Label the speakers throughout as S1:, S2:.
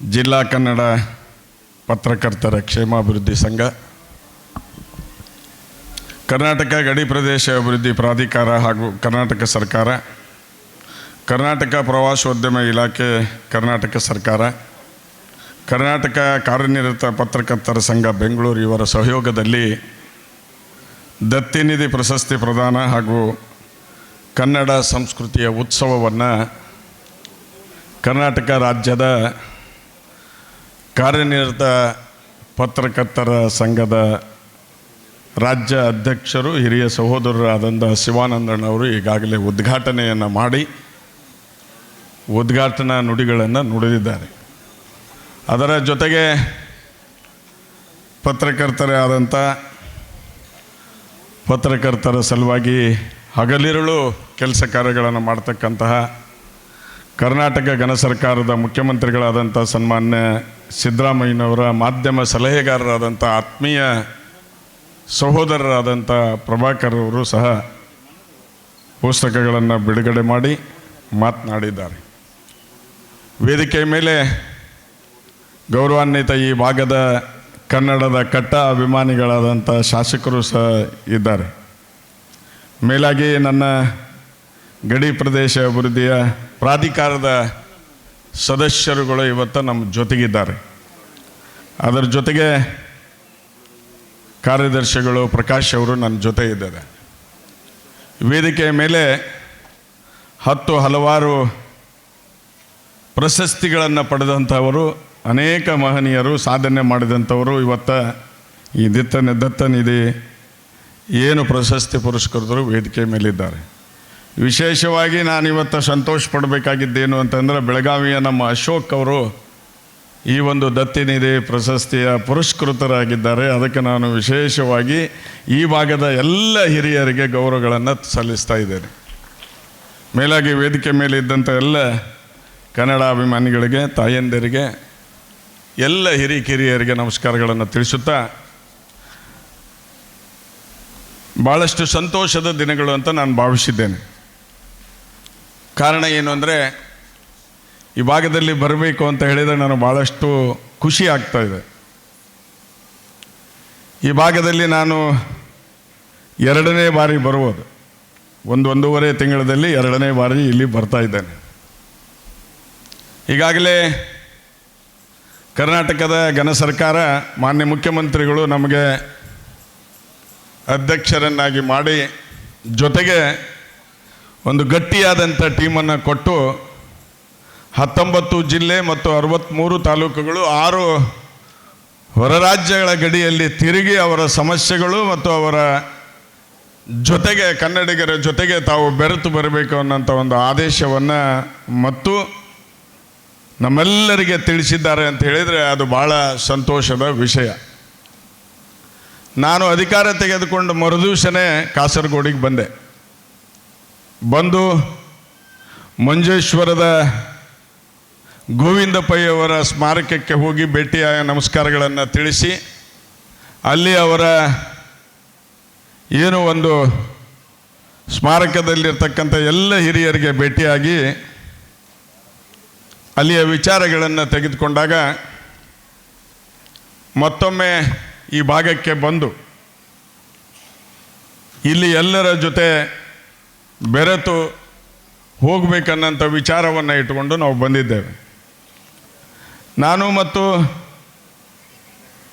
S1: ಜಿಲ್ಲಾ ಕನ್ನಡ ಪತ್ರಕರ್ತರ ಕ್ಷೇಮಾಭಿವೃದ್ಧಿ ಸಂಘ, ಕರ್ನಾಟಕ ಗಡಿ ಪ್ರದೇಶ ಅಭಿವೃದ್ಧಿ ಪ್ರಾಧಿಕಾರ ಹಾಗೂ ಕರ್ನಾಟಕ ಸರ್ಕಾರ, ಕರ್ನಾಟಕ ಪ್ರವಾಸೋದ್ಯಮ ಇಲಾಖೆ, ಕರ್ನಾಟಕ ಸರ್ಕಾರ, ಕರ್ನಾಟಕ ಕಾರ್ಯನಿರತ ಪತ್ರಕರ್ತರ ಸಂಘ ಬೆಂಗಳೂರು ಇವರ ಸಹಯೋಗದಲ್ಲಿ ದತ್ತಿನಿಧಿ ಪ್ರಶಸ್ತಿ ಪ್ರದಾನ ಹಾಗೂ ಕನ್ನಡ ಸಂಸ್ಕೃತಿಯ ಉತ್ಸವವನ್ನು ಕರ್ನಾಟಕ ರಾಜ್ಯದ ಕಾರ್ಯನಿರತ ಪತ್ರಕರ್ತರ ಸಂಘದ ರಾಜ್ಯ ಅಧ್ಯಕ್ಷರು, ಹಿರಿಯ ಸಹೋದರರಾದಂಥ ಶಿವಾನಂದಣ್ಣವರು ಈಗಾಗಲೇ ಉದ್ಘಾಟನೆಯನ್ನು ಮಾಡಿ, ಉದ್ಘಾಟನಾ ನುಡಿಗಳನ್ನು ನುಡಿದಿದ್ದಾರೆ. ಅದರ ಜೊತೆಗೆ ಪತ್ರಕರ್ತರೇ ಆದಂಥ ಪತ್ರಕರ್ತರ ಸಲುವಾಗಿ ಹಗಲಿರುಳು ಕೆಲಸ ಕಾರ್ಯಗಳನ್ನು ಮಾಡ್ತಕ್ಕಂತಹ ಕರ್ನಾಟಕ ಘನ ಸರ್ಕಾರದ ಮುಖ್ಯಮಂತ್ರಿಗಳಾದಂಥ ಸನ್ಮಾನ್ಯ ಸಿದ್ದರಾಮಯ್ಯನವರ ಮಾಧ್ಯಮ ಸಲಹೆಗಾರರಾದಂಥ ಆತ್ಮೀಯ ಸಹೋದರರಾದಂಥ ಪ್ರಭಾಕರ್ ಅವರು ಸಹ ಪುಸ್ತಕಗಳನ್ನು ಬಿಡುಗಡೆ ಮಾಡಿ ಮಾತನಾಡಿದ್ದಾರೆ. ವೇದಿಕೆ ಮೇಲೆ ಗೌರವಾನ್ವಿತ ಈ ಭಾಗದ ಕನ್ನಡದ ಕಟ್ಟ ಅಭಿಮಾನಿಗಳಾದಂಥ ಶಾಸಕರು ಸಹ ಇದ್ದಾರೆ. ಮೇಲಾಗಿ ನನ್ನ ಗಡಿ ಪ್ರದೇಶ ಅಭಿವೃದ್ಧಿಯ ಪ್ರಾಧಿಕಾರದ ಸದಸ್ಯರುಗಳು ಇವತ್ತು ನಮ್ಮ ಜೊತೆಗಿದ್ದಾರೆ. ಅದರ ಜೊತೆಗೆ ಕಾರ್ಯದರ್ಶಿಗಳು ಪ್ರಕಾಶ್ ಅವರು ನನ್ನ ಜೊತೆ ಇದ್ದಾರೆ. ವೇದಿಕೆಯ ಮೇಲೆ ಹತ್ತು ಹಲವಾರು ಪ್ರಶಸ್ತಿಗಳನ್ನು ಪಡೆದಂಥವರು, ಅನೇಕ ಮಹನೀಯರು, ಸಾಧನೆ ಮಾಡಿದಂಥವರು ಇವತ್ತ ಈ ದಿತ್ತನೆ ದತ್ತನಿಧಿ ಏನು ಪ್ರಶಸ್ತಿ ಪುರಸ್ಕೃತರು ವೇದಿಕೆ ಮೇಲಿದ್ದಾರೆ. ವಿಶೇಷವಾಗಿ ನಾನು ಇವತ್ತು ಸಂತೋಷ ಪಡಬೇಕಾಗಿದ್ದೇನು ಅಂತಂದರೆ ಬೆಳಗಾವಿಯ ನಮ್ಮ ಅಶೋಕ್ ಅವರು ಈ ಒಂದು ದತ್ತಿನಿಧಿ ಪ್ರಶಸ್ತಿಯ ಪುರಸ್ಕೃತರಾಗಿದ್ದಾರೆ. ಅದಕ್ಕೆ ನಾನು ವಿಶೇಷವಾಗಿ ಈ ಭಾಗದ ಎಲ್ಲ ಹಿರಿಯರಿಗೆ ಗೌರವಗಳನ್ನು ಸಲ್ಲಿಸ್ತಾ ಇದ್ದೇನೆ. ಮೇಲಾಗಿ ವೇದಿಕೆ ಮೇಲೆ ಇದ್ದಂಥ ಎಲ್ಲ ಕನ್ನಡ ಅಭಿಮಾನಿಗಳಿಗೆ, ತಾಯಂದಿರಿಗೆ, ಎಲ್ಲ ಹಿರಿ ಕಿರಿಯರಿಗೆ ನಮಸ್ಕಾರಗಳನ್ನು ತಿಳಿಸುತ್ತಾ ಭಾಳಷ್ಟು ಸಂತೋಷದ ದಿನಗಳು ಅಂತ ನಾನು ಭಾವಿಸಿದ್ದೇನೆ. ಕಾರಣ ಏನು ಅಂದರೆ, ಈ ಭಾಗದಲ್ಲಿ ಬರಬೇಕು ಅಂತ ಹೇಳಿದರೆ ನನಗೆ ಭಾಳಷ್ಟು ಖುಷಿ ಆಗ್ತಾ ಇದೆ. ಈ ಭಾಗದಲ್ಲಿ ನಾನು ಎರಡನೇ ಬಾರಿ ಬರುವುದು. ಒಂದು ಒಂದೂವರೆ ತಿಂಗಳಲ್ಲಿ ಎರಡನೇ ಬಾರಿ ಇಲ್ಲಿ ಬರ್ತಾ ಇದ್ದೇನೆ. ಈಗಾಗಲೇ ಕರ್ನಾಟಕದ ಘನ ಸರ್ಕಾರ ಮಾನ್ಯ ಮುಖ್ಯಮಂತ್ರಿಗಳು ನಮಗೆ ಅಧ್ಯಕ್ಷರನ್ನಾಗಿ ಮಾಡಿ ಜೊತೆಗೆ ಒಂದು ಗಟ್ಟಿಯಾದಂಥ ಟೀಮನ್ನು ಕೊಟ್ಟು ಹತ್ತೊಂಬತ್ತು ಜಿಲ್ಲೆ ಮತ್ತು ಅರವತ್ತ್ಮೂರು ತಾಲೂಕುಗಳು ಆರು ಹೊರ ರಾಜ್ಯಗಳ ಗಡಿಯಲ್ಲಿ ತಿರುಗಿ ಅವರ ಸಮಸ್ಯೆಗಳು ಮತ್ತು ಅವರ ಜೊತೆಗೆ ಕನ್ನಡಿಗರ ಜೊತೆಗೆ ತಾವು ಬೆರೆತು ಬರಬೇಕು ಅನ್ನೋಂಥ ಒಂದು ಆದೇಶವನ್ನು ಮತ್ತು ನಮ್ಮೆಲ್ಲರಿಗೆ ತಿಳಿಸಿದ್ದಾರೆ ಅಂತ ಹೇಳಿದರೆ ಅದು ಭಾಳ ಸಂತೋಷದ ವಿಷಯ. ನಾನು ಅಧಿಕಾರ ತೆಗೆದುಕೊಂಡು ಮರುದಿವಸನೇ ಕಾಸರಗೋಡಿಗೆ ಬಂದೆ. ಬಂದು ಮಂಜೇಶ್ವರದ ಗೋವಿಂದ ಅವರ ಸ್ಮಾರಕಕ್ಕೆ ಹೋಗಿ ಭೇಟಿಯ ನಮಸ್ಕಾರಗಳನ್ನು ತಿಳಿಸಿ, ಅಲ್ಲಿ ಅವರ ಏನು ಒಂದು ಸ್ಮಾರಕದಲ್ಲಿರ್ತಕ್ಕಂಥ ಎಲ್ಲ ಹಿರಿಯರಿಗೆ ಭೇಟಿಯಾಗಿ ಅಲ್ಲಿಯ ವಿಚಾರಗಳನ್ನು ತೆಗೆದುಕೊಂಡಾಗ ಮತ್ತೊಮ್ಮೆ ಈ ಭಾಗಕ್ಕೆ ಬಂದು ಇಲ್ಲಿ ಎಲ್ಲರ ಜೊತೆ ಬೆರೆತು ಹೋಗಬೇಕನ್ನಂಥ ವಿಚಾರವನ್ನು ಇಟ್ಟುಕೊಂಡು ನಾವು ಬಂದಿದ್ದೇವೆ. ನಾನು ಮತ್ತು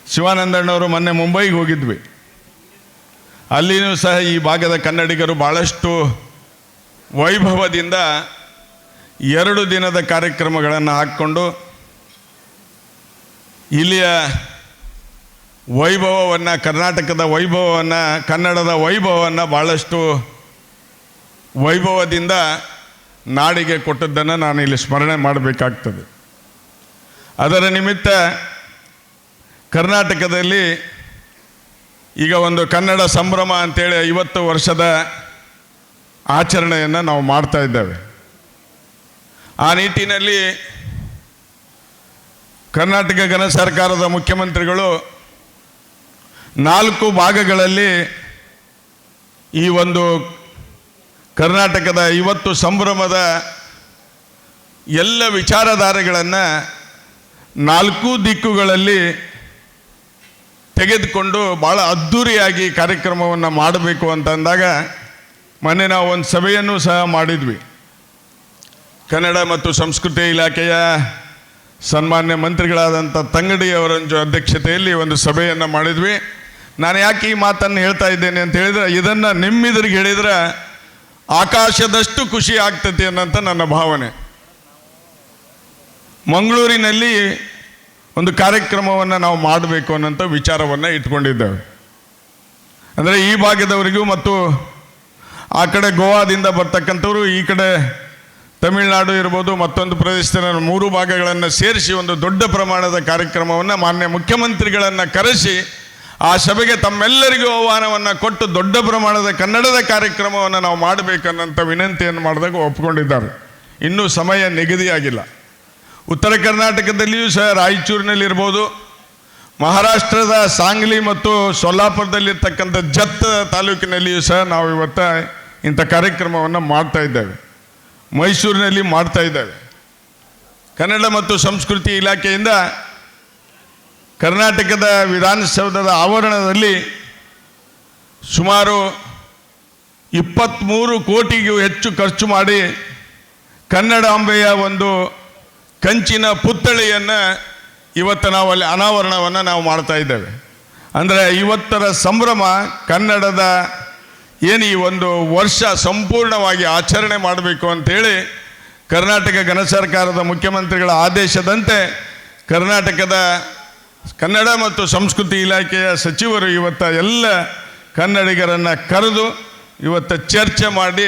S1: ಶಿವಾನಂದಣ್ಣವರು ಮೊನ್ನೆ ಮುಂಬೈಗೆ ಹೋಗಿದ್ವಿ. ಅಲ್ಲಿಯೂ ಸಹ ಈ ಭಾಗದ ಕನ್ನಡಿಗರು ಭಾಳಷ್ಟು ವೈಭವದಿಂದ ಎರಡು ದಿನದ ಕಾರ್ಯಕ್ರಮಗಳನ್ನು ಹಾಕ್ಕೊಂಡು ಇಲ್ಲಿಯ ವೈಭವವನ್ನು, ಕರ್ನಾಟಕದ ವೈಭವವನ್ನು, ಕನ್ನಡದ ವೈಭವವನ್ನು ಭಾಳಷ್ಟು ವೈಭವದಿಂದ ನಾಡಿಗೆ ಕೊಟ್ಟದ್ದನ್ನು ನಾನು ಇಲ್ಲಿ ಸ್ಮರಣೆ ಮಾಡಬೇಕಾಗ್ತದೆ. ಅದರ ನಿಮಿತ್ತ ಕರ್ನಾಟಕದಲ್ಲಿ ಈಗ ಒಂದು ಕನ್ನಡ ಸಂಭ್ರಮ ಅಂತೇಳಿ ಐವತ್ತು ವರ್ಷದ ಆಚರಣೆಯನ್ನು ನಾವು ಮಾಡ್ತಾ ಇದ್ದೇವೆ. ಆ ನಿಟ್ಟಿನಲ್ಲಿ ಕರ್ನಾಟಕ ಗಣ ಸರ್ಕಾರದ ಮುಖ್ಯಮಂತ್ರಿಗಳು ನಾಲ್ಕು ಭಾಗಗಳಲ್ಲಿ ಈ ಒಂದು ಕರ್ನಾಟಕದ ಇವತ್ತು ಸಂಭ್ರಮದ ಎಲ್ಲ ವಿಚಾರಧಾರೆಗಳನ್ನು ನಾಲ್ಕು ದಿಕ್ಕುಗಳಲ್ಲಿ ತೆಗೆದುಕೊಂಡು ಭಾಳ ಅದ್ದೂರಿಯಾಗಿ ಕಾರ್ಯಕ್ರಮವನ್ನು ಮಾಡಬೇಕು ಅಂತ ಅಂದಾಗ ಮೊನ್ನೆ ನಾವು ಒಂದು ಸಭೆಯನ್ನು ಸಹ ಮಾಡಿದ್ವಿ. ಕನ್ನಡ ಮತ್ತು ಸಂಸ್ಕೃತಿ ಇಲಾಖೆಯ ಸನ್ಮಾನ್ಯ ಮಂತ್ರಿಗಳಾದಂಥ ತಂಗಡಿಯವರ ಅಧ್ಯಕ್ಷತೆಯಲ್ಲಿ ಒಂದು ಸಭೆಯನ್ನು ಮಾಡಿದ್ವಿ. ನಾನು ಯಾಕೆ ಈ ಮಾತನ್ನು ಹೇಳ್ತಾ ಇದ್ದೇನೆ ಅಂತ ಹೇಳಿದರೆ ಇದನ್ನು ನಿಮ್ಮಿದ್ರಿಗೆ ಹೇಳಿದರೆ ಆಕಾಶದಷ್ಟು ಖುಷಿ ಆಗ್ತತಿ ಅನ್ನೋಂಥ ನನ್ನ ಭಾವನೆ. ಮಂಗಳೂರಿನಲ್ಲಿ ಒಂದು ಕಾರ್ಯಕ್ರಮವನ್ನು ನಾವು ಮಾಡಬೇಕು ಅನ್ನೋಂಥ ವಿಚಾರವನ್ನು ಇಟ್ಕೊಂಡಿದ್ದೇವೆ. ಅಂದರೆ ಈ ಭಾಗದವರಿಗೂ ಮತ್ತು ಆ ಕಡೆ ಗೋವಾದಿಂದ ಬರ್ತಕ್ಕಂಥವ್ರು, ಈ ಕಡೆ ತಮಿಳುನಾಡು ಇರ್ಬೋದು, ಮತ್ತೊಂದು ಪ್ರದೇಶದ ಮೂರು ಭಾಗಗಳನ್ನು ಸೇರಿಸಿ ಒಂದು ದೊಡ್ಡ ಪ್ರಮಾಣದ ಕಾರ್ಯಕ್ರಮವನ್ನು ಮಾನ್ಯ ಮುಖ್ಯಮಂತ್ರಿಗಳನ್ನು ಕರೆಸಿ ಆ ಸಭೆಗೆ ತಮ್ಮೆಲ್ಲರಿಗೂ ಆಹ್ವಾನವನ್ನು ಕೊಟ್ಟು ದೊಡ್ಡ ಪ್ರಮಾಣದ ಕನ್ನಡದ ಕಾರ್ಯಕ್ರಮವನ್ನು ನಾವು ಮಾಡಬೇಕನ್ನಂಥ ವಿನಂತಿಯನ್ನು ಮಾಡಿದಾಗ ಒಪ್ಪಿಕೊಂಡಿದ್ದಾರೆ. ಇನ್ನೂ ಸಮಯ ನಿಗದಿಯಾಗಿಲ್ಲ. ಉತ್ತರ ಕರ್ನಾಟಕದಲ್ಲಿಯೂ ಸಹ ರಾಯಚೂರಿನಲ್ಲಿರ್ಬೋದು. ಮಹಾರಾಷ್ಟ್ರದ ಸಾಂಗ್ಲಿ ಮತ್ತು ಸೊಲ್ಲಾಪುರದಲ್ಲಿರ್ತಕ್ಕಂಥ ಜತ್ ತಾಲೂಕಿನಲ್ಲಿಯೂ ಸಹ ನಾವು ಇವತ್ತ ಇಂಥ ಕಾರ್ಯಕ್ರಮವನ್ನು ಮಾಡ್ತಾ ಇದ್ದೇವೆ. ಮೈಸೂರಿನಲ್ಲಿ ಮಾಡ್ತಾ ಇದ್ದೇವೆ. ಕನ್ನಡ ಮತ್ತು ಸಂಸ್ಕೃತಿ ಇಲಾಖೆಯಿಂದ ಕರ್ನಾಟಕದ ವಿಧಾನಸೌಧದ ಆವರಣದಲ್ಲಿ ಸುಮಾರು ಇಪ್ಪತ್ತ್ಮೂರು ಕೋಟಿಗೂ ಹೆಚ್ಚು ಖರ್ಚು ಮಾಡಿ ಕನ್ನಡಾಂಬೆಯ ಒಂದು ಕಂಚಿನ ಪುತ್ಥಳಿಯನ್ನು ಇವತ್ತು ನಾವು ಅಲ್ಲಿ ಅನಾವರಣವನ್ನು ನಾವು ಮಾಡ್ತಾ ಇದ್ದೇವೆ. ಅಂದರೆ ಇವತ್ತರ ಸಂಭ್ರಮ ಕನ್ನಡದ ಏನು ಈ ಒಂದು ವರ್ಷ ಸಂಪೂರ್ಣವಾಗಿ ಆಚರಣೆ ಮಾಡಬೇಕು ಅಂಥೇಳಿ ಕರ್ನಾಟಕ ಘನ ಸರ್ಕಾರದ ಮುಖ್ಯಮಂತ್ರಿಗಳ ಆದೇಶದಂತೆ ಕರ್ನಾಟಕದ ಕನ್ನಡ ಮತ್ತು ಸಂಸ್ಕೃತಿ ಇಲಾಖೆಯ ಸಚಿವರು ಇವತ್ತ ಎಲ್ಲ ಕನ್ನಡಿಗರನ್ನು ಕರೆದು ಇವತ್ತು ಚರ್ಚೆ ಮಾಡಿ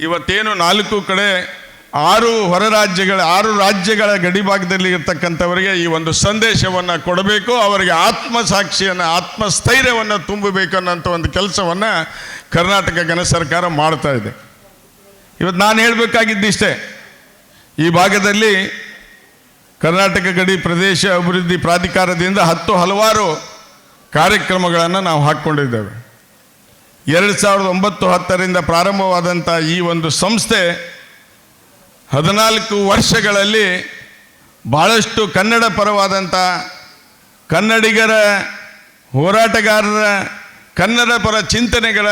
S1: ಇವತ್ತೇನು ನಾಲ್ಕು ಕಡೆ ಆರು ಹೊರ ರಾಜ್ಯಗಳ, ಆರು ರಾಜ್ಯಗಳ ಗಡಿಭಾಗದಲ್ಲಿ ಇರ್ತಕ್ಕಂಥವರಿಗೆ ಈ ಒಂದು ಸಂದೇಶವನ್ನು ಕೊಡಬೇಕು, ಅವರಿಗೆ ಆತ್ಮಸಾಕ್ಷಿಯನ್ನು ಆತ್ಮಸ್ಥೈರ್ಯವನ್ನು ತುಂಬಬೇಕು ಅನ್ನೋಂಥ ಒಂದು ಕೆಲಸವನ್ನು ಕರ್ನಾಟಕ ಘನ ಸರ್ಕಾರ ಮಾಡ್ತಾ ಇದೆ. ಇವತ್ತು ನಾನು ಹೇಳಬೇಕಾಗಿದ್ದಿಷ್ಟೇ, ಈ ಭಾಗದಲ್ಲಿ ಕರ್ನಾಟಕ ಗಡಿ ಪ್ರದೇಶ ಅಭಿವೃದ್ಧಿ ಪ್ರಾಧಿಕಾರದಿಂದ ಹತ್ತು ಹಲವಾರು ಕಾರ್ಯಕ್ರಮಗಳನ್ನು ನಾವು ಹಾಕ್ಕೊಂಡಿದ್ದೇವೆ. ಎರಡು ಸಾವಿರದ ಒಂಬತ್ತು ಹತ್ತರಿಂದ ಪ್ರಾರಂಭವಾದಂಥ ಈ ಒಂದು ಸಂಸ್ಥೆ ಹದಿನಾಲ್ಕು ವರ್ಷಗಳಲ್ಲಿ ಭಾಳಷ್ಟು ಕನ್ನಡ ಪರವಾದಂಥ ಕನ್ನಡಿಗರ ಹೋರಾಟಗಾರರ, ಕನ್ನಡ ಪರ ಚಿಂತನೆಗಳ,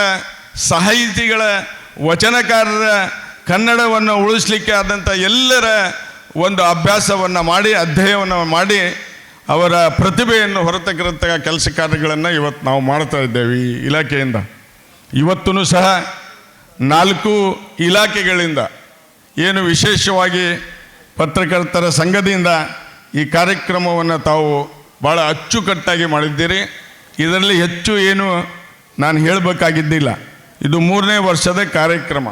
S1: ಸಾಹಿತಿಗಳ, ವಚನಕಾರರ ಕನ್ನಡವನ್ನು ಉಳಿಸ್ಲಿಕ್ಕೆ ಆದಂಥ ಎಲ್ಲರ ಒಂದು ಅಭ್ಯಾಸವನ್ನು ಮಾಡಿ, ಅಧ್ಯಯನವನ್ನು ಮಾಡಿ, ಅವರ ಪ್ರತಿಭೆಯನ್ನು ಹೊರತಕ್ಕಿರತಕ್ಕ ಕೆಲಸ ಕಾರ್ಯಗಳನ್ನು ಇವತ್ತು ನಾವು ಮಾಡ್ತಾ ಇದ್ದೇವೆ ಈ ಇಲಾಖೆಯಿಂದ. ಇವತ್ತೂ ಸಹ ನಾಲ್ಕು ಇಲಾಖೆಗಳಿಂದ ಏನು ವಿಶೇಷವಾಗಿ ಪತ್ರಕರ್ತರ ಸಂಘದಿಂದ ಈ ಕಾರ್ಯಕ್ರಮವನ್ನು ತಾವು ಭಾಳ ಅಚ್ಚುಕಟ್ಟಾಗಿ ಮಾಡಿದ್ದೀರಿ. ಇದರಲ್ಲಿ ಹೆಚ್ಚು ಏನು ನಾನು ಹೇಳಬೇಕಾಗಿದ್ದಿಲ್ಲ. ಇದು ಮೂರನೇ ವರ್ಷದ ಕಾರ್ಯಕ್ರಮ.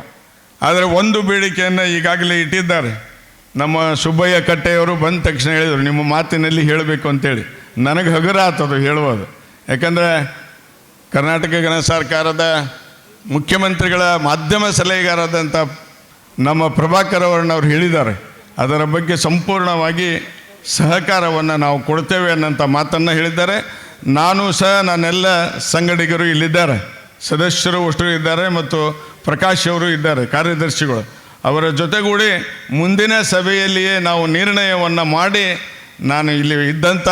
S1: ಆದರೆ ಒಂದು ಬೇಡಿಕೆಯನ್ನು ಈಗಾಗಲೇ ಇಟ್ಟಿದ್ದಾರೆ. ನಮ್ಮ ಸುಬ್ಬಯ್ಯ ಕಟ್ಟೆಯವರು ಬಂದ ತಕ್ಷಣ ಹೇಳಿದರು, ನಿಮ್ಮ ಮಾತಿನಲ್ಲಿ ಹೇಳಬೇಕು ಅಂತೇಳಿ. ನನಗೆ ಹಗುರ ಆತದು ಹೇಳುವುದು. ಯಾಕಂದರೆ ಕರ್ನಾಟಕ ಗಣ ಸರ್ಕಾರದ ಮುಖ್ಯಮಂತ್ರಿಗಳ ಮಾಧ್ಯಮ ಸಲಹೆಗಾರದಂಥ ನಮ್ಮ ಪ್ರಭಾಕರ್ ಅವರನ್ನವ್ರು ಹೇಳಿದ್ದಾರೆ. ಅದರ ಬಗ್ಗೆ ಸಂಪೂರ್ಣವಾಗಿ ಸಹಕಾರವನ್ನು ನಾವು ಕೊಡ್ತೇವೆ ಅನ್ನೋಂಥ ಮಾತನ್ನು ಹೇಳಿದ್ದಾರೆ. ನಾನು ಸಹ ನನ್ನೆಲ್ಲ ಸಂಗಡಿಗರು ಇಲ್ಲಿದ್ದಾರೆ. ಸದಸ್ಯರು ಅಷ್ಟು ಇದ್ದಾರೆ ಮತ್ತು ಪ್ರಕಾಶ್ ಅವರು ಇದ್ದಾರೆ, ಕಾರ್ಯದರ್ಶಿಗಳು. ಅವರ ಜೊತೆಗೂಡಿ ಮುಂದಿನ ಸಭೆಯಲ್ಲಿಯೇ ನಾವು ನಿರ್ಣಯವನ್ನು ಮಾಡಿ ನಾನು ಇಲ್ಲಿ ಇದ್ದಂಥ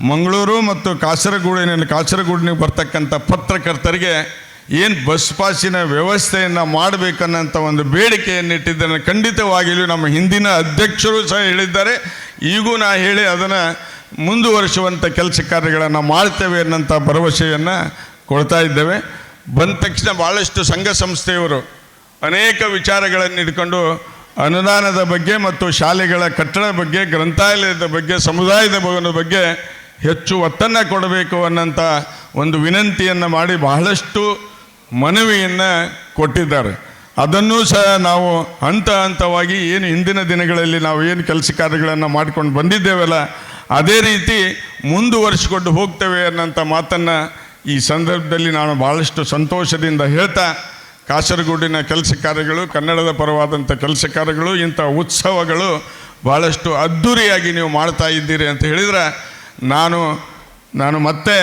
S1: ಮಂಗಳೂರು ಮತ್ತು ಕಾಸರಗೋಡಿನ ಕಾಸರಗೋಡಿನಿಗೆ ಬರ್ತಕ್ಕಂಥ ಪತ್ರಕರ್ತರಿಗೆ ಏನು ಬಸ್ ಪಾಸಿನ ವ್ಯವಸ್ಥೆಯನ್ನು ಮಾಡಬೇಕನ್ನಂಥ ಒಂದು ಬೇಡಿಕೆಯನ್ನು ಇಟ್ಟಿದ್ದನ್ನು ಖಂಡಿತವಾಗಿಯೂ ನಮ್ಮ ಹಿಂದಿನ ಅಧ್ಯಕ್ಷರು ಸಹ ಹೇಳಿದ್ದಾರೆ. ಈಗೂ ನಾ ಹೇಳಿ ಅದನ್ನು ಮುಂದುವರಿಸುವಂಥ ಕೆಲಸ ಕಾರ್ಯಗಳನ್ನು ಮಾಡ್ತೇವೆ ಅನ್ನೋಂಥ ಭರವಸೆಯನ್ನು ಕೊಡ್ತಾ ಇದ್ದೇವೆ. ಬಂದ ತಕ್ಷಣ ಭಾಳಷ್ಟು ಸಂಘ ಸಂಸ್ಥೆಯವರು ಅನೇಕ ವಿಚಾರಗಳನ್ನು ಇಟ್ಕೊಂಡು ಅನುದಾನದ ಬಗ್ಗೆ ಮತ್ತು ಶಾಲೆಗಳ ಕಟ್ಟಡ ಬಗ್ಗೆ, ಗ್ರಂಥಾಲಯದ ಬಗ್ಗೆ, ಸಮುದಾಯದ ಬಗ್ಗೆ ಹೆಚ್ಚು ಒತ್ತನ್ನು ಕೊಡಬೇಕು ಅನ್ನೋಂಥ ಒಂದು ವಿನಂತಿಯನ್ನು ಮಾಡಿ ಬಹಳಷ್ಟು ಮನವಿಯನ್ನು ಕೊಟ್ಟಿದ್ದಾರೆ. ಅದನ್ನೂ ಸಹ ನಾವು ಹಂತ ಹಂತವಾಗಿ ಏನು ಹಿಂದಿನ ದಿನಗಳಲ್ಲಿ ನಾವು ಏನು ಕೆಲಸ ಕಾರ್ಯಗಳನ್ನು ಮಾಡ್ಕೊಂಡು ಬಂದಿದ್ದೇವಲ್ಲ, ಅದೇ ರೀತಿ ಮುಂದುವರಿಸಿಕೊಂಡು ಹೋಗ್ತೇವೆ ಅನ್ನೋಂಥ ಮಾತನ್ನು ಈ ಸಂದರ್ಭದಲ್ಲಿ ನಾನು ಭಾಳಷ್ಟು ಸಂತೋಷದಿಂದ ಹೇಳ್ತಾ ಕಾಸರಗೋಡಿನ ಕೆಲಸ ಕಾರ್ಯಗಳು, ಕನ್ನಡದ ಪರವಾದಂಥ ಕೆಲಸ ಕಾರ್ಯಗಳು, ಇಂಥ ಉತ್ಸವಗಳು ಭಾಳಷ್ಟು ಅದ್ಧೂರಿಯಾಗಿ ನೀವು ಮಾಡ್ತಾ ಇದ್ದೀರಿ ಅಂತ ಹೇಳಿದರೆ ನಾನು ನಾನು ಮತ್ತೆ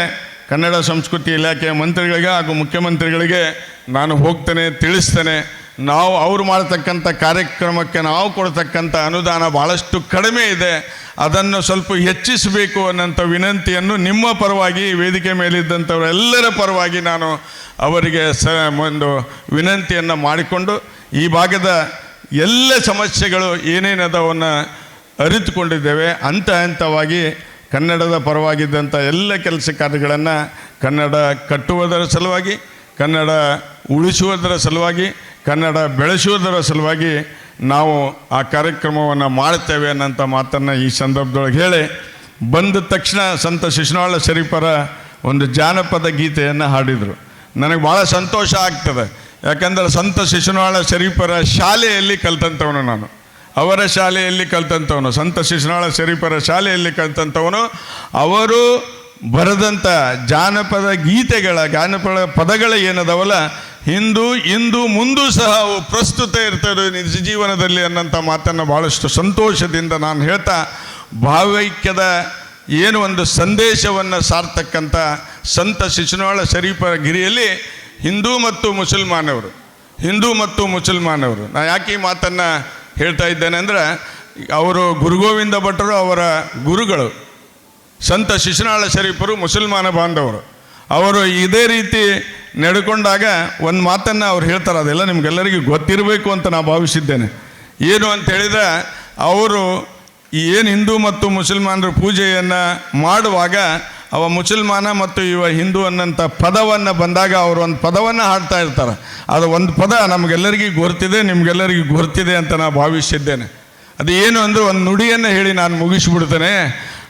S1: ಕನ್ನಡ ಸಂಸ್ಕೃತಿ ಇಲಾಖೆಯ ಮಂತ್ರಿಗಳಿಗೆ ಹಾಗೂ ಮುಖ್ಯಮಂತ್ರಿಗಳಿಗೆ ನಾನು ಹೋಗ್ತೇನೆ, ತಿಳಿಸ್ತೇನೆ. ನಾವು ಅವ್ರು ಮಾಡ್ತಕ್ಕಂಥ ಕಾರ್ಯಕ್ರಮಕ್ಕೆ ನಾವು ಕೊಡ್ತಕ್ಕಂಥ ಅನುದಾನ ಭಾಳಷ್ಟು ಕಡಿಮೆ ಇದೆ. ಅದನ್ನು ಸ್ವಲ್ಪ ಹೆಚ್ಚಿಸಬೇಕು ಅನ್ನೋಂಥ ವಿನಂತಿಯನ್ನು ನಿಮ್ಮ ಪರವಾಗಿ, ವೇದಿಕೆ ಮೇಲಿದ್ದಂಥವರೆಲ್ಲರ ಪರವಾಗಿ ನಾನು ಅವರಿಗೆ ಸ, ಒಂದು ವಿನಂತಿಯನ್ನು ಮಾಡಿಕೊಂಡು ಈ ಭಾಗದ ಎಲ್ಲ ಸಮಸ್ಯೆಗಳು ಏನೇನದವನ್ನು ಅರಿತುಕೊಂಡಿದ್ದೇವೆ. ಹಂತ ಹಂತವಾಗಿ ಕನ್ನಡದ ಪರವಾಗಿದ್ದಂಥ ಎಲ್ಲ ಕೆಲಸ ಕಾರ್ಯಗಳನ್ನು ಕನ್ನಡ ಕಟ್ಟುವುದರ ಸಲುವಾಗಿ, ಕನ್ನಡ ಉಳಿಸುವುದರ ಸಲುವಾಗಿ, ಕನ್ನಡ ಬೆಳೆಸುವುದರ ಸಲುವಾಗಿ ನಾವು ಆ ಕಾರ್ಯಕ್ರಮವನ್ನು ಮಾಡ್ತೇವೆ ಅನ್ನೋಂಥ ಮಾತನ್ನು ಈ ಸಂದರ್ಭದೊಳಗೆ ಹೇಳಿ, ಬಂದ ತಕ್ಷಣ ಸಂತ ಶಿಶುನಾಳ ಶರೀಫರ ಒಂದು ಜಾನಪದ ಗೀತೆಯನ್ನು ಹಾಡಿದರು. ನನಗೆ ಭಾಳ ಸಂತೋಷ ಆಗ್ತದೆ. ಯಾಕಂದರೆ ಸಂತ ಶಿಶುನಾಳ ಶರೀಫರ ಶಾಲೆಯಲ್ಲಿ ಕಲ್ತಂಥವನು ನಾನು. ಅವರ ಶಾಲೆಯಲ್ಲಿ ಕಲ್ತಂಥವನು, ಸಂತ ಶಿಶುನಾಳ ಶರೀಫರ ಶಾಲೆಯಲ್ಲಿ ಕಲ್ತಂಥವನು. ಅವರು ಬರೆದಂಥ ಜಾನಪದ ಗೀತೆಗಳ, ಜಾನಪದ ಪದಗಳ ಏನದವಲ್ಲ ಹಿಂದೂ, ಇಂದು, ಮುಂದೂ ಸಹ ಅವು ಪ್ರಸ್ತುತ ಇರ್ತದೆ. ನಿಜ ಜೀವನದಲ್ಲಿ ಅನ್ನೋಂಥ ಮಾತನ್ನು ಭಾಳಷ್ಟು ಸಂತೋಷದಿಂದ ನಾನು ಹೇಳ್ತಾ, ಭಾವೈಕ್ಯದ ಏನು ಒಂದು ಸಂದೇಶವನ್ನು ಸಾರ್ತಕ್ಕಂಥ ಸಂತ ಶಿಶುನಾಳ ಶರೀಫರ ಗಿರಿಯಲ್ಲಿ ಹಿಂದೂ ಮತ್ತು ಮುಸಲ್ಮಾನವರು. ಹಿಂದೂ ಮತ್ತು ಮುಸಲ್ಮಾನವರು. ನಾನು ಯಾಕೆ ಈ ಮಾತನ್ನು ಹೇಳ್ತಾ ಇದ್ದೇನೆ ಅಂದರೆ, ಅವರು ಗುರುಗೋವಿಂದ ಭಟ್ರು ಅವರ ಗುರುಗಳು. ಸಂತ ಶಿಶುನಾಳ ಶರೀಫರು ಮುಸಲ್ಮಾನ ಬಾಂಧವರು. ಅವರು ಇದೇ ರೀತಿ ನಡ್ಕೊಂಡಾಗ ಒಂದು ಮಾತನ್ನು ಅವ್ರು ಹೇಳ್ತಾರೆ, ಅದೆಲ್ಲ ನಿಮಗೆಲ್ಲರಿಗೂ ಗೊತ್ತಿರಬೇಕು ಅಂತ ನಾನು ಭಾವಿಸಿದ್ದೇನೆ. ಏನು ಅಂತ ಹೇಳಿದ್ರೆ, ಅವರು ಏನು ಹಿಂದೂ ಮತ್ತು ಮುಸಲ್ಮಾನರ ಪೂಜೆಯನ್ನು ಮಾಡುವಾಗ ಅವ ಮುಸಲ್ಮಾನ ಮತ್ತು ಇವ ಹಿಂದೂ ಅನ್ನೋಂಥ ಪದವನ್ನು ಬಂದಾಗ ಅವರು ಒಂದು ಪದವನ್ನು ಹಾಡ್ತಾ ಇರ್ತಾರೆ. ಅದು ಒಂದು ಪದ ನಮಗೆಲ್ಲರಿಗೂ ಗೊತ್ತಿದೆ ನಿಮಗೆಲ್ಲರಿಗೂ ಗೊತ್ತಿದೆ ಅಂತ ನಾನು ಭಾವಿಸಿದ್ದೇನೆ. ಅದು ಏನು ಅಂದರೆ ಒಂದು ನುಡಿಯನ್ನು ಹೇಳಿ ನಾನು ಮುಗಿಸ್ಬಿಡ್ತೇನೆ.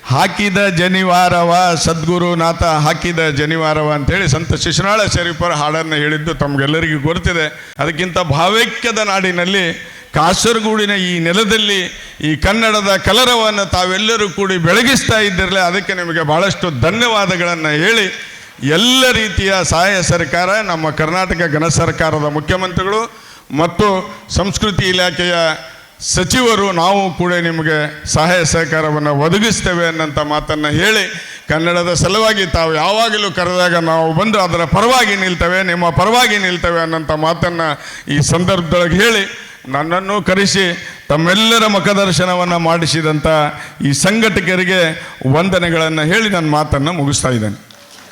S1: ಹಾಕಿದ ಜನಿವಾರವ, ಸದ್ಗುರುನಾಥ ಹಾಕಿದ ಜನಿವಾರವ ಅಂತೇಳಿ ಸಂತ ಶಿಶುನಾಳ ಶರೀಫರ ಹಾಡನ್ನು ಹೇಳಿದ್ದು ತಮಗೆಲ್ಲರಿಗೂ ಗೊತ್ತಿದೆ. ಅದಕ್ಕಿಂತ ಭಾವೈಕ್ಯದ ನಾಡಿನಲ್ಲಿ ಕಾಸರಗೂಡಿನ ಈ ನೆಲದಲ್ಲಿ ಈ ಕನ್ನಡದ ಕಲರವನ್ನು ತಾವೆಲ್ಲರೂ ಕೂಡಿ ಬೆಳಗಿಸ್ತಾ ಇದ್ದಿರಲಿ, ಅದಕ್ಕೆ ನಿಮಗೆ ಭಾಳಷ್ಟು ಧನ್ಯವಾದಗಳನ್ನು ಹೇಳಿ, ಎಲ್ಲ ರೀತಿಯ ಸಹಾಯ ಸರ್ಕಾರ, ನಮ್ಮ ಕರ್ನಾಟಕ ಘನ ಸರ್ಕಾರದ ಮುಖ್ಯಮಂತ್ರಿಗಳು ಮತ್ತು ಸಂಸ್ಕೃತಿ ಇಲಾಖೆಯ ಸಚಿವರು, ನಾವು ಕೂಡ ನಿಮಗೆ ಸಹಾಯ ಸಹಕಾರವನ್ನು ಒದಗಿಸ್ತೇವೆ ಅನ್ನೋಂಥ ಮಾತನ್ನು ಹೇಳಿ ಕನ್ನಡದ ಸಲುವಾಗಿ ತಾವು ಯಾವಾಗಲೂ ಕರೆದಾಗ ನಾವು ಬಂದು ಅದರ ಪರವಾಗಿ ನಿಲ್ತೇವೆ, ನಿಮ್ಮ ಪರವಾಗಿ ನಿಲ್ತೇವೆ ಅನ್ನೋಂಥ ಮಾತನ್ನು ಈ ಸಂದರ್ಭದೊಳಗೆ ಹೇಳಿ ನನ್ನನ್ನು ಕರೆಸಿ ತಮ್ಮೆಲ್ಲರ ಮುಖದರ್ಶನವನ್ನು ಮಾಡಿಸಿದಂಥ ಈ ಸಂಘಟಕರಿಗೆ ವಂದನೆಗಳನ್ನು ಹೇಳಿ ನನ್ನ ಮಾತನ್ನು ಮುಗಿಸ್ತಾ ಇದ್ದೇನೆ.